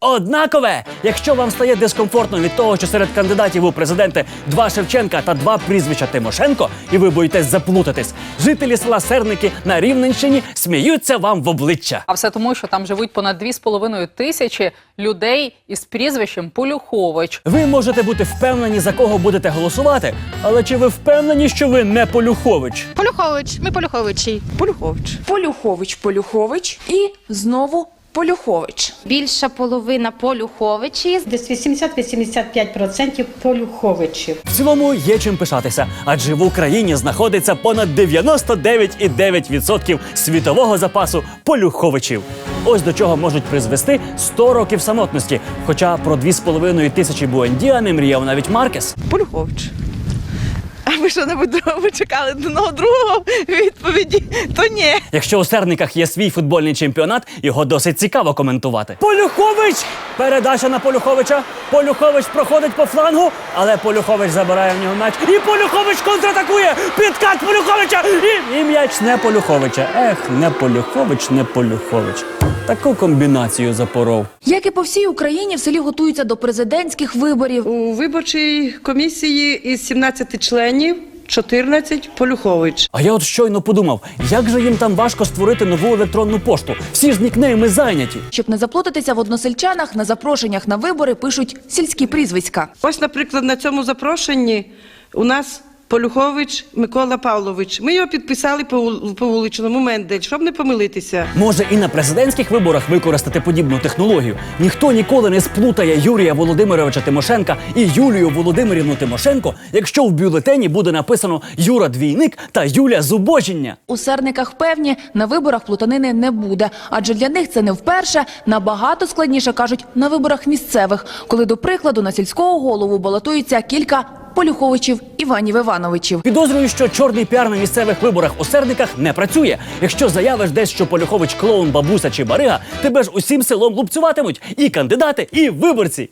Однакове, якщо вам стає дискомфортно від того, що серед кандидатів у президенти два Шевченка та два прізвища Тимошенко, і ви боїтесь заплутатись, жителі села Серники на Рівненщині сміються вам в обличчя. А все тому, що там живуть понад 2,5 тисячі людей із прізвищем Полюхович. Ви можете бути впевнені, за кого будете голосувати, але чи ви впевнені, що ви не Полюхович? Полюхович, ми Полюховичі. Полюхович. Полюхович, Полюхович і знову Полюхович. Більша половина Полюховичі. Десь 80-85% полюховичів. В цілому є чим пишатися, адже в Україні знаходиться понад 99,9% світового запасу полюховичів. Ось до чого можуть призвести 100 років самотності. Хоча про 2,5 тисячі Буендіа не мріяв навіть Маркес. Полюхович. А ви що небудь другого чекали одного другого відповіді? То ні. Якщо у Серниках є свій футбольний чемпіонат, його досить цікаво коментувати. Полюхович! Передача на Полюховича. Полюхович проходить по флангу, але Полюхович забирає в нього м'яч. І Полюхович контратакує! Підкат Полюховича! І, і м'яч не Полюховича. Ех, не Полюхович, не Полюхович. Таку комбінацію запоров. Як і по всій Україні, в селі готуються до президентських виборів. У виборчій комісії із 17 членів 14 Полюхович. А я от щойно подумав, як же їм там важко створити нову електронну пошту. Всі ж нікнейми зайняті. Щоб не заплутатися в односельчанах, на запрошеннях на вибори пишуть сільські прізвиська. Ось, наприклад, на цьому запрошенні у нас Полюхович Микола Павлович. Ми його підписали по, по вуличному Мендель, щоб не помилитися. Може і на президентських виборах використати подібну технологію. Ніхто ніколи не сплутає Юрія Володимировича Тимошенка і Юлію Володимирівну Тимошенко, якщо в бюлетені буде написано Юра Двійник та Юля Зубожіння. У серниках певні, на виборах плутанини не буде, адже для них це не вперше. Набагато складніше кажуть на виборах місцевих, коли до прикладу на сільського голову балотується кілька полюховичів Іванів Івановичів. Підозрюю, що чорний піар на місцевих виборах у серниках не працює. Якщо заявиш десь, що Полюхович клоун, бабуся чи барига, тебе ж усім селом лупцюватимуть і кандидати, і виборці.